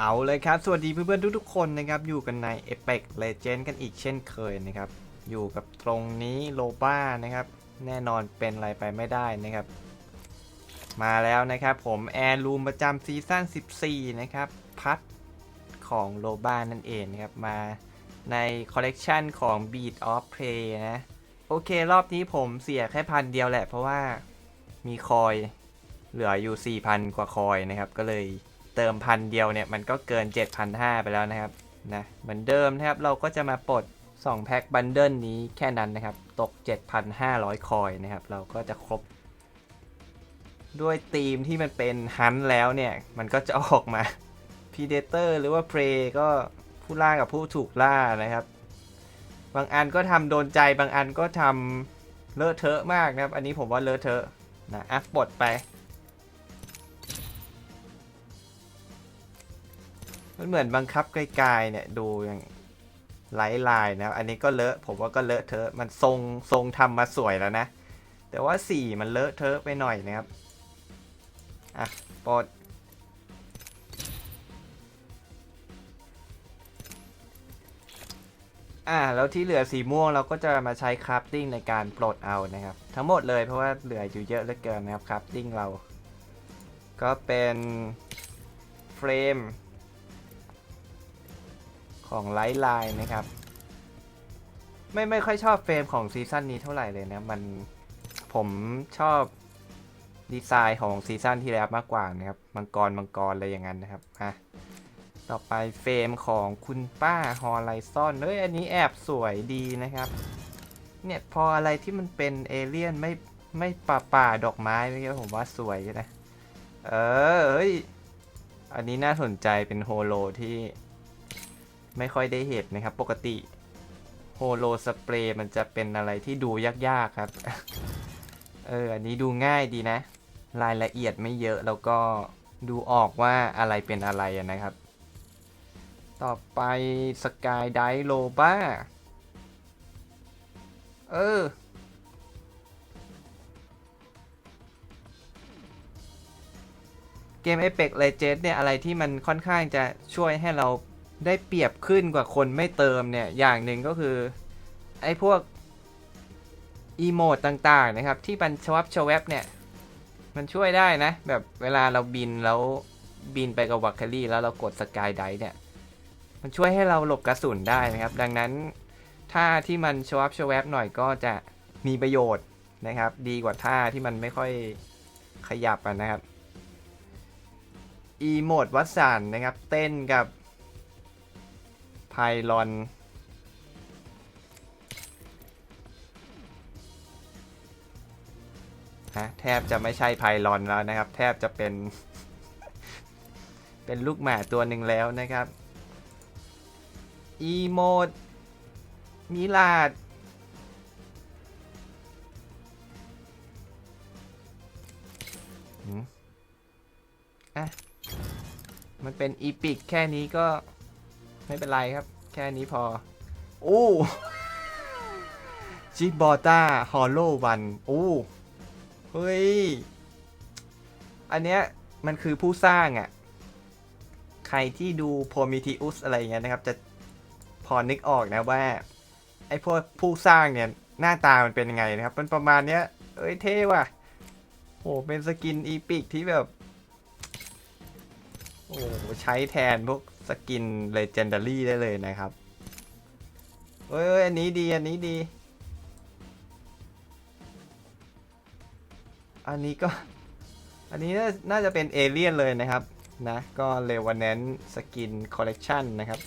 เอาเลยครับ สวัสดีเพื่อนๆทุกๆคนนะครับ อยู่กันใน Apex Legend กันอีกเช่นเคยนะครับ อยู่กับตรงนี้โลบ้านะครับ แน่นอนเป็นอะไรไปไม่ได้นะครับ มาแล้วนะครับผมแอร์รูมประจำซีซั่น 14 นะครับ พัดของโลบ้านั่นเองนะครับ มาในคอลเลกชันของ Beat of Play นะ โอเครอบนี้ผมเสียแค่พันเดียวแหละ เพราะว่ามีคอยเหลืออยู่ 4,000 กว่าคอยนะครับ ก็เลย เติมพันเดียวเนี่ยมันก็เกิน 7,500 ไปแล้วนะครับนะเหมือนเดิมนะครับเราก็จะมาปลด2แพ็คบันเดิลนี้แค่นั้นนะครับ ตก 7,500 คอยนะครับ เราก็จะครบ ด้วยธีมที่มันเป็นฮันแล้วเนี่ย มันก็จะออกมา Predator หรือว่า Prey ก็ผู้ล่ากับผู้ถูกล่านะครับ บางอันก็ทำโดนใจบางอันก็ทำเลอะเทอะมากนะครับ อันนี้ผมว่าเลอะเทอะนะอะปลดไป มันเหมือนบังคับไกลๆเนี่ยดูอย่างไร้ลายนะครับอันนี้ก็เลอะผมว่าก็เลอะเทอะมันทรงทรงทำมาสวยแล้วนะ แต่ว่าสีมันเลอะเทอะไปหน่อยนะครับอะปลดอ่าแล้วที่เหลือสีม่วงเราก็จะมาใช้คราฟติ้งในการปลดเอานะครับ ทั้งหมดเลยเพราะว่าเหลืออยู่เยอะเหลือเกินนะครับคราฟติ้งเรา ก็เป็นเฟรม ของไลท์ไลน์นะครับ ไม่ไม่ค่อยชอบเฟรมของซีซั่นนี้เท่าไหร่เลยนะ มันผมชอบดีไซน์ของซีซั่นที่แล้วมากกว่านะครับมังกรมังกรอะไรอย่างนั้นนะครับอะต่อไปเฟรมของคุณป้าฮอลไลซอนเฮ้ยอันนี้แอบสวยดีนะครับเนี่ยพออะไรที่มันเป็นเอเลี่ยนไม่ไม่ป่าป่าดอกไม้ไม่ใช่ผมว่าสวยนะ เออเฮ้ยอันนี้น่าสนใจเป็นโฮโลที่ ไม่ค่อยได้เห็นนะครับ ปกติโฮโลสเปรย์มันจะเป็นอะไรที่ดูยากๆครับ เออ อันนี้ดูง่ายดีนะ รายละเอียดไม่เยอะแล้วก็ดูออกว่าอะไรเป็นอะไรนะครับ ต่อไปสกายไดโลบ้าเออ เกม Apex Legends เนี่ย อะไรที่มันค่อนข้างจะช่วยให้เรา ได้เปรียบขึ้นกว่าคนไม่เติมเนี่ย อย่างหนึ่งก็คือ ไอ้พวกอีโมดต่างๆนะครับ ที่มันชวับชวับเนี่ย มันช่วยได้นะ แบบเวลาเราบินแล้วบินไปกับวัคเคลี่แล้วเรากดสกายไดเนี่ย มันช่วยให้เราหลบกระสุนได้นะครับ ดังนั้นท่าที่มันชวับชวับหน่อยก็จะมีประโยชน์นะครับ ดีกว่าท่าที่มันไม่ค่อยขยับะนะครับอีโมดวัดสันนะครับ เต้นกับ ไพลอน ฮะ แทบจะไม่ใช่ไพลอนแล้วนะครับ แทบจะเป็น เป็นลูกหมาตัวหนึ่งแล้วนะครับ อีโมด มิลาดอะ มันเป็นอีพิกแค่นี้ก็ ไม่เป็นไรครับ แค่นี้พอ โอ้จิบอต้าฮอลโลวันโอ้เฮ้ย อันเนี้ยมันคือผู้สร้างอะ่ะ ใครที่ดูโพมิทิอุสอะไรเงี้ยนะครับ จะพอนึกออกนะว่า ไอ้พวกผู้สร้างเนี่ย หน้าตามันเป็นยังไงนะครับ มันประมาณเนี้ย เอ้ยเท่ว่ะโอ้เป็นสกินอีพิกที่แบบ โอ้ใช้แทนพวก สกินเลเจนดารี่ได้เลยนะครับเอ้ยอันนี้ดี อันนี้ดี อันนี้ก็ อันนี้น่าจะเป็นเอเลี่ยนเลยนะครับ นะ ก็เลวันแนนสกินคอลเลกชันนะครับ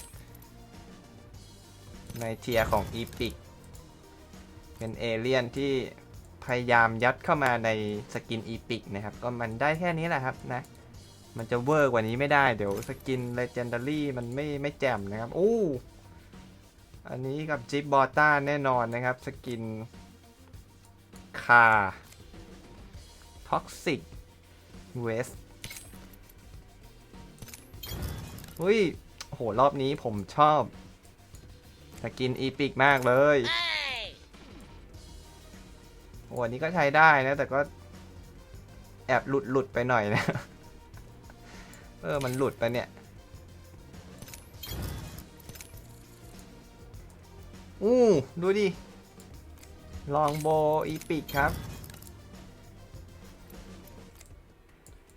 ในเทียร์ของ Epic เป็นเอเลี่ยนที่พยายามยัดเข้ามาในสกิน Epic นะครับ ก็มันได้แค่นี้แหละครับนะ มันจะเวอร์กว่านี้ไม่ได้เดี๋ยวสกิน Legendary มันไม่ไม่แจ่มนะครับโอ้อันนี้กับจิบบอต้าแน่นอนนะครับ สกินคาท็อกซิกเวสอุ้ยโหรอบนี้ผมชอบสกินอีพิกมากเลยโอ้อันนี้ก็ใช้ได้นะ แต่ก็แอบหลุดหลุดไปหน่อยนะ เออ มันหลุดไปเนี่ย อู้ ดูดิ ลองโบอีปิกครับ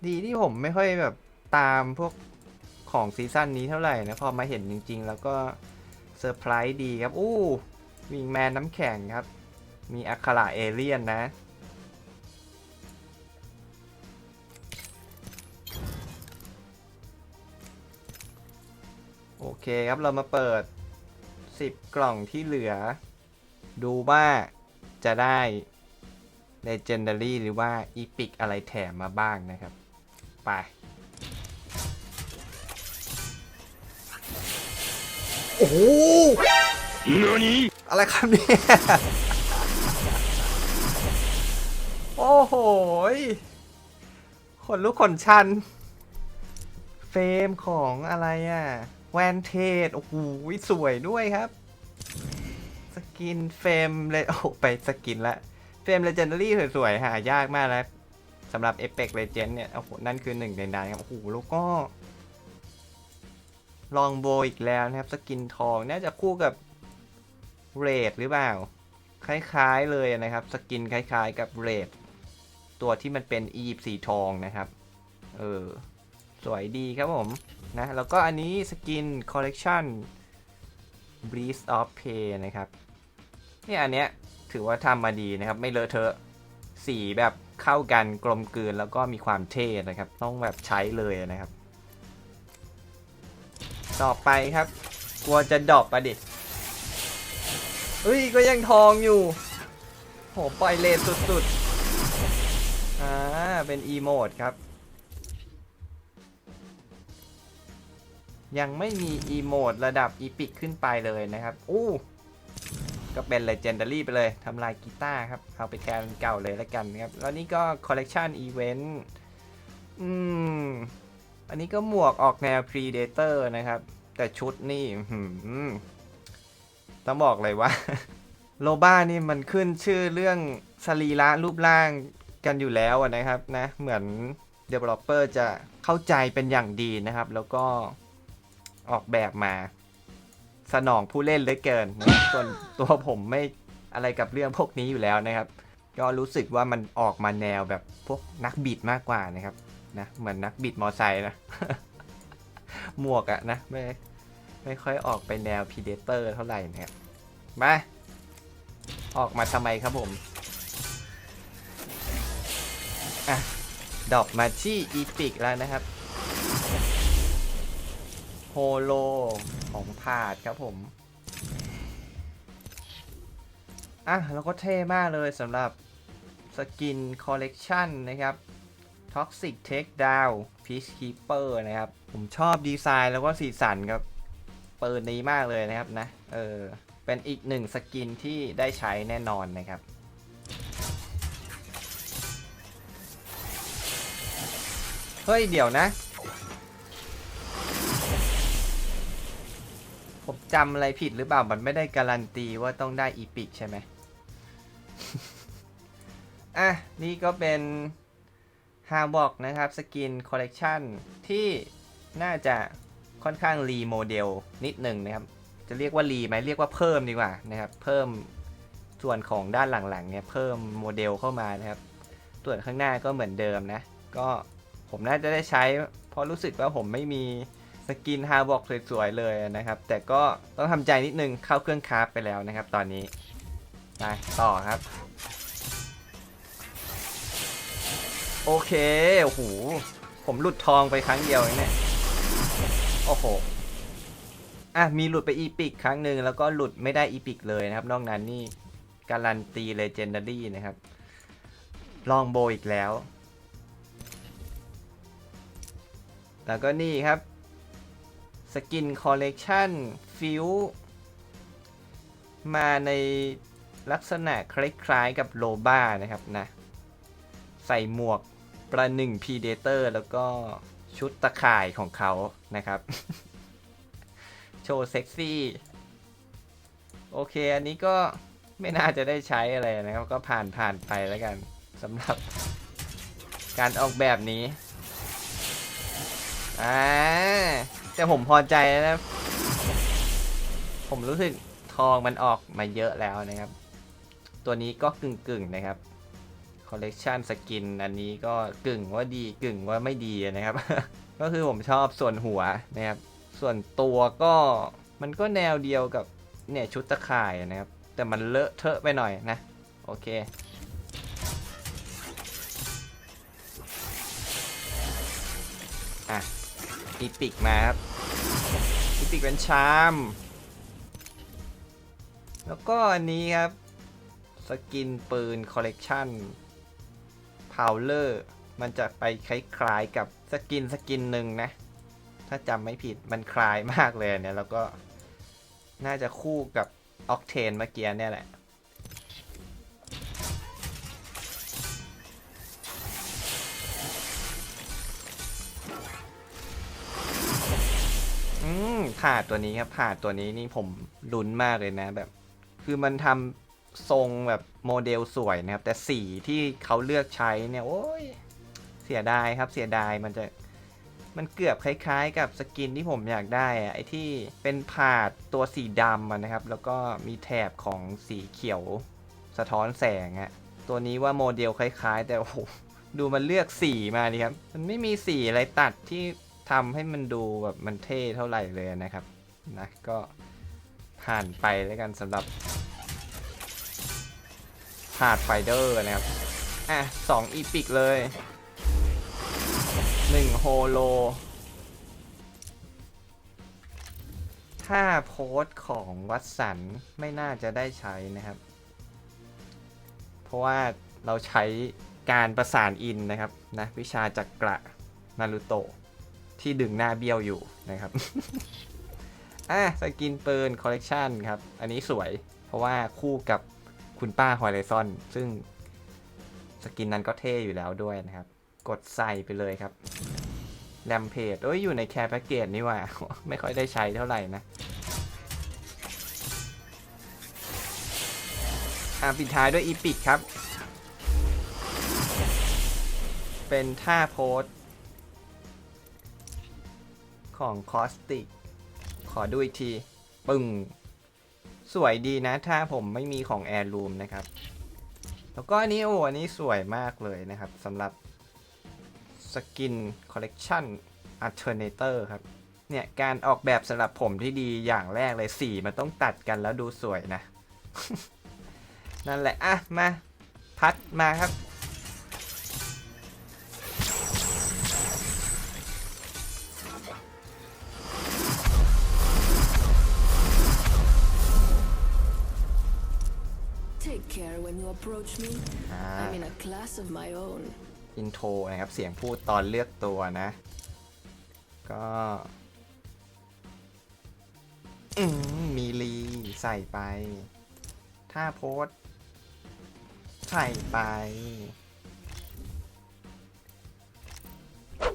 ดีที่ผมไม่ค่อยแบบตามพวกของซีซั่นนี้เท่าไหร่นะ พอมาเห็นจริง ๆ แล้วก็เซอร์ไพรส์ดีครับ อู้ วิงแมนน้ำแข็งครับ มีอัคระเอเลียนนะ เคครับเรามาเปิด 10 กล่องที่เหลือ ดูว่าจะได้ Legendary หรือว่า Epic อะไรแถมมาบ้างนะครับ ไป โอ้โหอะไรครับเนี่ย โอ้โหขนลุกขนชัน เฟรมของอะไรอะ แวนเทสโอ้โหสวยด้วยครับ สกินเฟรมเลยโอ้ไปสกินละเฟรมเลเจนดารี่สวยๆ หายากมากแล้วสำหรับ e p e c Legend เนี่ย โอ้โห นั่นคือหนึ่งในนั้นครับ โอ้โห แล้วก็ ลองโบอีกแล้วนะครับ สกินทองน่าจะคู่กับเรดหรือเปล่า คล้ายๆเลยนะครับ สกินคล้ายๆกับเรดตัวที่มันเป็นอียิปต์สีทองนะครับ เออ สวยดีครับผม นะ แล้วก็อันนี้สกินคอลเล t ชัน Breeze of Pay นะครับ เนี่ยอันเนี้ยถือว่าทำมาดีนะครับ ไม่เลอะเทอะ สีแบบเข้ากันกลมกลืนแล้วก็มีความเท่นะครับ ต้องแบบใช้เลยนะครับ ต่อไปครับ กลัวจะดรอปอะดิเฮ้ย ก็ยังทองอยู่ โห ปล่อยเลนสุดๆ อ่า เป็นอีโมดครับ ยังไม่มีอีโมดระดับอีพิกขึ้นไปเลยนะครับ อู้ ก็เป็น Legendary ไปเลยทำลายกีตาร์ครับ เอาไปแทนเก่าเลยแล้วกันนะครับ แล้วนี่ก็ Collection Event อืม อันนี้ก็หมวกออกแนว Predator นะครับ แต่ชุดนี่ต้องบอกเลยว่า โลบ้านี่มันขึ้นชื่อเรื่องสรีระรูปร่างกันอยู่แล้วนะครับนะ เหมือน Developer จะเข้าใจเป็นอย่างดีนะครับ แล้วก็ ออกแบบมา สนองผู้เล่นเหลือเกินนะส่วนตัวผมไม่อะไรกับเรื่องพวกนี้อยู่แล้วนะครับ ก็รู้สึกว่ามันออกมาแนวแบบพวกนักบิดมากกว่านะครับนะเหมือนนักบิดมอไซค์นะ หมวกอะนะไม่ไม่ค่อยออกไปแนวพีเดเตอร์เท่าไหร่นะครับมาออกมาทำไมครับผมอะดอปมาที่อีพิกแล้วนะครับ โฮโลของผาดครับผม อะ แล้วก็เท่มากเลยสำหรับสกินคอลเลกชันนะครับ Toxic Takedown Peacekeeper นะครับ ผมชอบดีไซน์แล้วก็สีสันกับปืนนี้มากเลยนะครับนะ เออ เป็นอีกหนึ่งสกินที่ได้ใช้แน่นอนนะครับเฮ้ย เดี๋ยวนะ ผมจำอะไรผิดหรือเปล่า มันไม่ได้การันตีว่าต้องได้อีพิกใช่ไหม อะ นี่ก็เป็นฮาบอกนะครับ สกินคอลเลกชันที่น่าจะค่อนข้างรีโมเดลนิดหนึ่งนะครับ จะเรียกว่ารีไหมเรียกว่าเพิ่มดีกว่านะครับ เพิ่มส่วนของด้านหลังๆเนี่ยเพิ่มโมเดลเข้ามานะครับ ส่วนข้างหน้าก็เหมือนเดิมนะ ก็ผมน่าจะได้ใช้ เพราะรู้สึกว่าผมไม่มี สกินฮาบอกสวยๆเลยนะครับ แต่ก็ต้องทำใจนิดนึงเข้าเครื่องคราฟไปแล้วนะครับ ตอนนี้ไปต่อครับ โอเคโอ้โหผมหลุดทองไปครั้งเดียวเองเนี่ยโอ้โหอะมีหลุดไปอีพิกครั้งหนึ่งแล้วก็หลุดไม่ได้อีพิกเลยนะครับ นอกนั้นนี่การันตีเลเจนดารี่นะครับ ลองโบอีกแล้ว แล้วก็นี่ครับ สกินคอลเลกชันฟิวมาในลักษณะคล้ายๆกับโลบ้านะครับนะ ใส่หมวกประหนึ่งพีเดเตอร์แล้วก็ชุดตะข่ายของเขานะครับ โชว์เซ็กซี่ โอเค อันนี้ก็ไม่น่าจะได้ใช้อะไรนะครับ ก็ผ่านผ่านไปแล้วกันสำหรับการออกแบบนี้ อ่า แต่ผมพอใจนะ ผมรู้สึกทองมันออกมาเยอะแล้วนะครับ ตัวนี้ก็กึ่งกึ่งๆนะครับคอลเลกชันสกินอันนี้ก็กึ่งว่าดีกึ่งว่าไม่ดีนะครับ ก็คือผมชอบส่วนหัวนะครับ ส่วนตัวก็มันก็แนวเดียวกับเนี่ยชุดตะข่ายนะครับ แต่มันเลอะเทอะไปหน่อยนะ โอเค อีปิกมาครับอีปิกเป็นชาม แล้วก็อันนี้ครับ สกินปืนคอลเลกชันพาวเลอร์มันจะไปคล้ายๆกับสกินสกินหนึ่งนะ ถ้าจำไม่ผิดมันคล้ายมากเลยเนี่ย แล้วก็น่าจะคู่กับออกเทนเมื่อกี้เนี่ยแหละ ผ่าตัวนี้ครับผ่าตัวนี้นี่ผมลุ้นมากเลยนะแบบ คือมันทำทรงแบบโมเดลสวยนะครับ แต่สีที่เขาเลือกใช้เนี่ย โอ้ยเสียดายครับเสียดายมันจะมันเกือบคล้ายๆ กับสกินที่ผมอยากได้อะไอที่เป็นผาดตัวสีดำะนะครับ แล้วก็มีแถบของสีเขียวสะท้อนแสงอะตัวนี้ว่าโมเดลคล้ายๆ แต่โอ้โหดูมันเลือกสีมาดิครับ มันไม่มีสีอะไรตัดที่ ทำให้มันดูแบบมันเท่เท่าไหร่เลยนะครับนะก็ผ่านไปแล้วกันสำหรับผาดไฟเดอร์นะครับ อะสองอีพิกเลยหนึ่งโฮโล ถ้าโพสของวัดสันไม่น่าจะได้ใช้นะครับ เพราะว่าเราใช้การประสานอินนะครับนะวิชาจักระนารุโตะ ที่ดึงหน้าเบี้ยวอยู่นะครับ อะสกินปืนคอลเลกชันครับ อันนี้สวย เพราะว่าคู่กับคุณป้าฮอยไลซอน ซึ่งสกินนั้นก็เท่อยู่แล้วด้วยนะครับ กดใส่ไปเลยครับแรมเพจเอ้ยอยู่ในแคร์แพ็กเกจนี่ว่า ไม่ค่อยได้ใช้เท่าไหร่นะอะปิดท้ายด้วยอีพิกครับ เป็นท่าโพส ของคอสติกขอดูอีกที ปึ้ง สวยดีนะ ถ้าผมไม่มีของแอร์รูมนะครับ แล้วก็อันนี้โอ้อันนี้สวยมากเลยนะครับสำหรับสกินคอลเลกชัน Alternator ครับ เนี่ยการออกแบบสำหรับผมที่ดีอย่างแรกเลยสีมันต้องตัดกันแล้วดูสวยนะ นั่นแหละ อะ มา พัดมาครับ approach me. I'm in a class of my own. อินโทรนะครับ เสียงพูดตอนเลือกตัวนะ ก็มีลีใส่ไป ถ้าโพสใส่ไป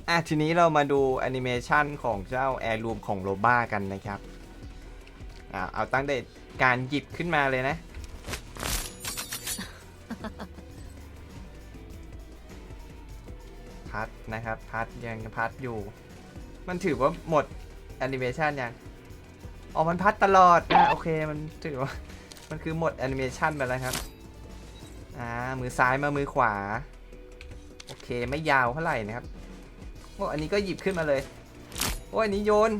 อะ ทีนี้เรามาดูแอนิเมชันของเจ้าแอร์รูมของโรบ้ากันนะครับ อ่าเอาตั้งแต่การหยิบขึ้นมาเลยนะ พัดนะครับ พัดยังพัดอยู่ มันถือว่าหมดแอนิเมชันยังอ๋อมันพัดตลอดอะโอเคมันถือว่ามันคือหมดแอนิเมชันไปแล้วครับอ่ามือซ้ายมามือขวา โอเคไม่ยาวเท่าไหร่นะครับโอ้อันนี้ก็หยิบขึ้นมาเลยโอ้อันนี้โยน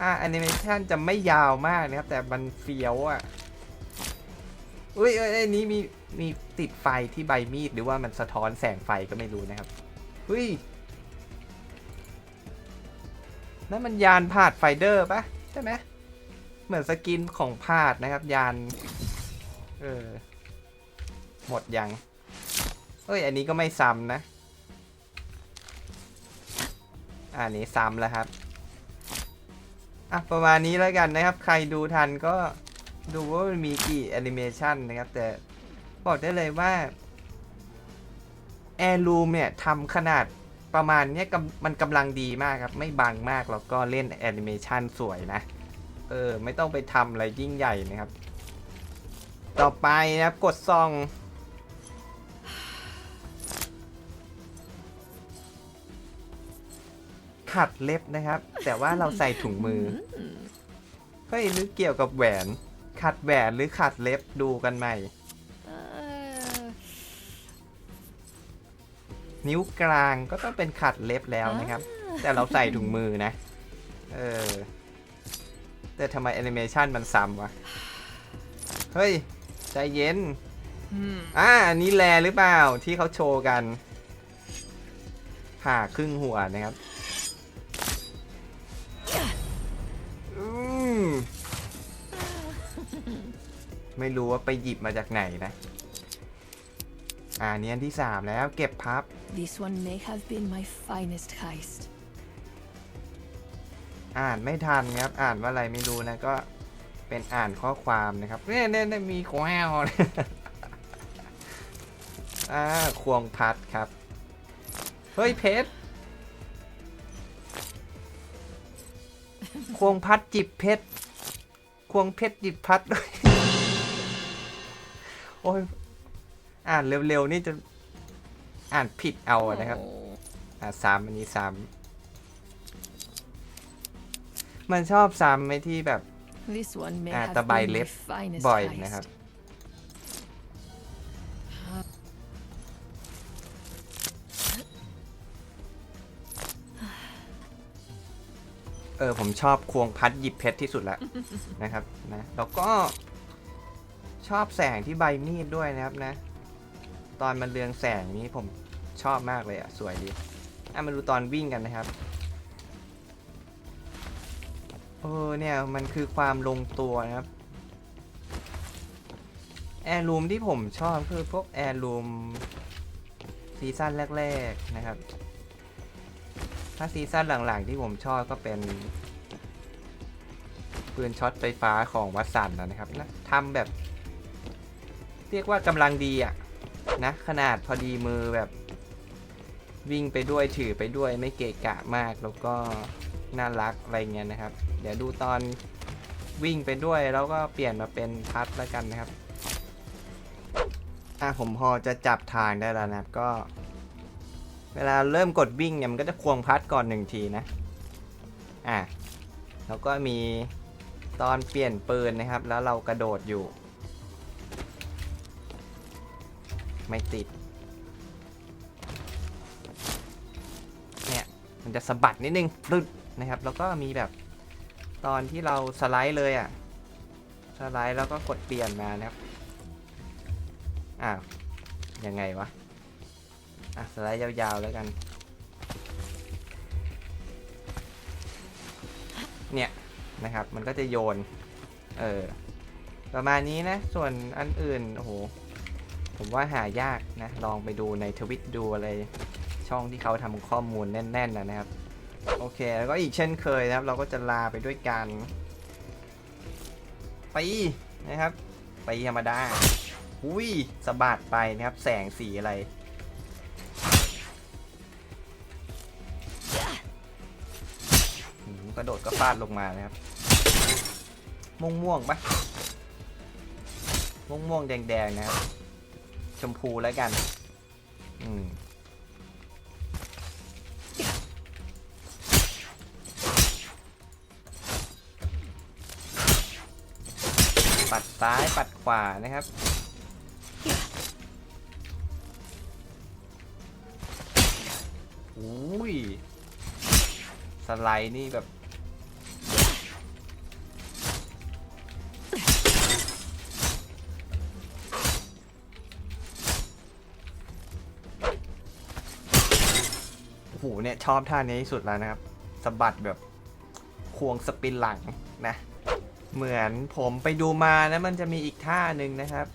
อ่าแอนิเมชันจะไม่ยาวมากนะครับ แต่มันเฟี้ยวอะ อุ้ยเอ้ยเอ้ยนี้มีมีติดไฟที่ใบมีดหรือว่ามันสะท้อนแสงไฟก็ไม่รู้นะครับอุ้ยนั่นมันยานพาดไฟเดอร์ปะใช่ไหมเหมือนสกินของพาดนะครับ ยานเออหมดยังเอ้ยอันนี้ก็ไม่ซ้ำนะอันนี้ซ้ำแล้วครับอะประมาณนี้แล้วกันนะครับ ใครดูทันก็ ดูว่ามันมีกี่แอนิเมชันนะครับ แต่บอกได้เลยว่า Air Room เนี่ยทำขนาดประมาณนี้มันกำลังดีมากครับ ไม่บางมากแล้วก็เล่นแอนิเมชันสวยนะ เออ ไม่ต้องไปทำอะไรยิ่งใหญ่นะครับ ต่อไปนะครับกดซองขัดเล็บนะครับ แต่ว่าเราใส่ถุงมือก็ฮ้ยหรือเกี่ยวกับแหวน ขัดแหวนหรือขัดเล็บดูกันใหม่ Uh, นิ้วกลางก็ต้องเป็นขัดเล็บแล้วนะครับ แต่เราใส่ถุงมือนะ เออ แต่ทำไมแอนิเมชันมันซ้ำวะ เฮ้ย ใจเย็น hmm. อ่าอันนี้แลหรือเปล่าที่เขาโชว์กันผ่าครึ่งหัวนะครับ ไม่รู้ว่าไปหยิบมาจากไหนนะ อ่านี้อันที่สามแล้วเก็บพับ This one may have been my finest heist. อ่านไม่ทันครับ อ่านว่าอะไรไม่รู้นะก็เป็นอ่านข้อความนะครับเนี่ยเนี่ยเนี่ยมีแคววอ่าควงพัดครับ เฮ้ยเพชรควงพัดจิบเพชรควงเพชรจิบพัดด้วย โอ้ยอ่านเร็วๆนี่จะอ่านผิดเอาอะนะครับ Oh. อะซ้ำอันนี้ซ้ำมันชอบซ้ำไหมที่แบบ This one may Ah, have tabay been my lip. finest บ่อย heist. นะครับ เออผมชอบควงพัดหยิบเพชรที่สุดละนะครับนะแล้วก็ ชอบแสงที่ใบมีดด้วยนะครับนะ ตอนมันเรืองแสงนี้ผมชอบมากเลยอะ สวยดีอะมาดูตอนวิ่งกันนะครับเออเนี่ยมันคือความลงตัวนะครับแอร์รูมที่ผมชอบคือพวกแอร์รูมซีซั่นแรก ๆนะครับ ถ้าซีซั่นหลังๆที่ผมชอบก็เป็นปืนช็อตไฟฟ้าของวัสันนะครับนะทำแบบ เรียกว่ากำลังดีอะนะ ขนาดพอดีมือแบบ วิ่งไปด้วยถือไปด้วยไม่เกะกะมากแล้วก็น่ารักอะไรเงี้ยนะครับ เดี๋ยวดูตอนวิ่งไปด้วยแล้วก็เปลี่ยนมาเป็นพัดแล้วกันนะครับอะผมพอจะจับทางได้แล้วนะครับก็ เวลาเริ่มกดวิ่งเนี่ยมันก็จะควงพัดก่อนหนึ่งทีนะอะแล้วก็มีตอนเปลี่ยนปืนนะครับ แล้วเรากระโดดอยู่ ไม่ติด เนี่ย มันจะสะบัดนิดนึงรึดนะครับ แล้วก็มีแบบตอนที่เราสไลด์เลยอะ สไลด์แล้วก็กดเปลี่ยนมานะครับ อ้าว ยังไงวะ อะ สไลด์ยาวๆแล้วกัน เนี่ยนะครับ มันก็จะโยน เออ ประมาณนี้นะ ส่วนอันอื่น โอ้โห ผมว่าหายากนะ ลองไปดูในทวิตดูอะไร ช่องที่เขาทำข้อมูลแน่นๆนะนะครับ โอเค แล้วก็อีกเช่นเคยนะครับ เราก็จะลาไปด้วยการปีนะครับปีธรรมดาอุ้ยสะบัดไปนะครับ แสงสีอะไร กระโดดก็ฟาดลงมานะครับ ม่วงม่วงๆปะม่วงม่วงๆแดงแดงๆนะครับ มพูแล้วกัน อืมปัดซ้ายปัดขวานะครับ อุ้ย สไลด์นี่แบบ หเนี่ยชอบท่านี้ที่สุดแล้วนะครับสะบัดแบบควงสปินหลังนะ เหมือนผมไปดูมานะมันจะมีอีกท่าหนึ่งนะครับ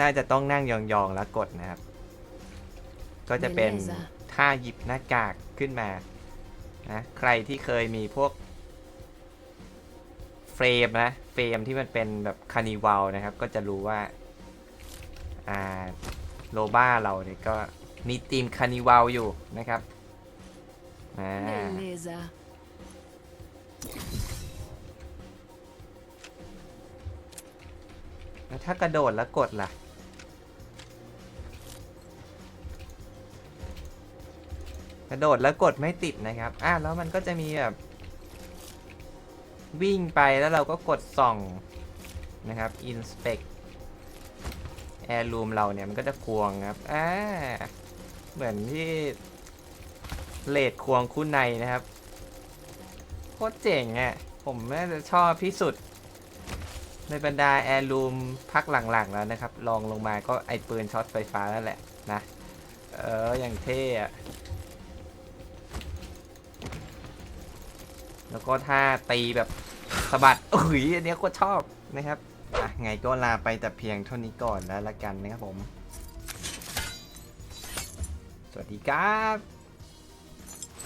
น่าจะต้องนั่งยองๆแล้วกดนะครับ ก็จะเป็น Beleza ท่าหยิบหน้ากากขึ้นมานะใครที่เคยมีพวกเฟรมนะเฟรมที่มันเป็นแบบคานิวัลนะครับ ก็จะรู้ว่าอ่าโลบ้าเราเนี่ยก็มีธีมคานิวัลอยู่นะครับ อ่า Beleza. แล้วถ้ากระโดดแล้วกดล่ะ กระโดดแล้วกดไม่ติดนะครับ อะแล้วมันก็จะมีแบบ วิ่งไปแล้วเราก็กดส่องนะครับ inspect air room เราเนี่ยมันก็จะควงครับ อ่า เหมือนที่ เลดควงคู่ในนะครับ โคตรเจ๋งอะ่ะ ผมน่าจะชอบที่สุด ในบรรดาแอร์รูมพักหลังๆแล้วนะครับ ลองลงมาก็ไอปืนช็อตไฟฟ้านั่นแหละนะ เออ อย่างเท่อะแล้วก็ท่าตีแบบสะบัดอุ้ยอันนี้โคตรชอบนะครับอะไงก็ลาไปแต่เพียงเท่านี้ก่อนแล้วละกันนะครับผม สวัสดีครับ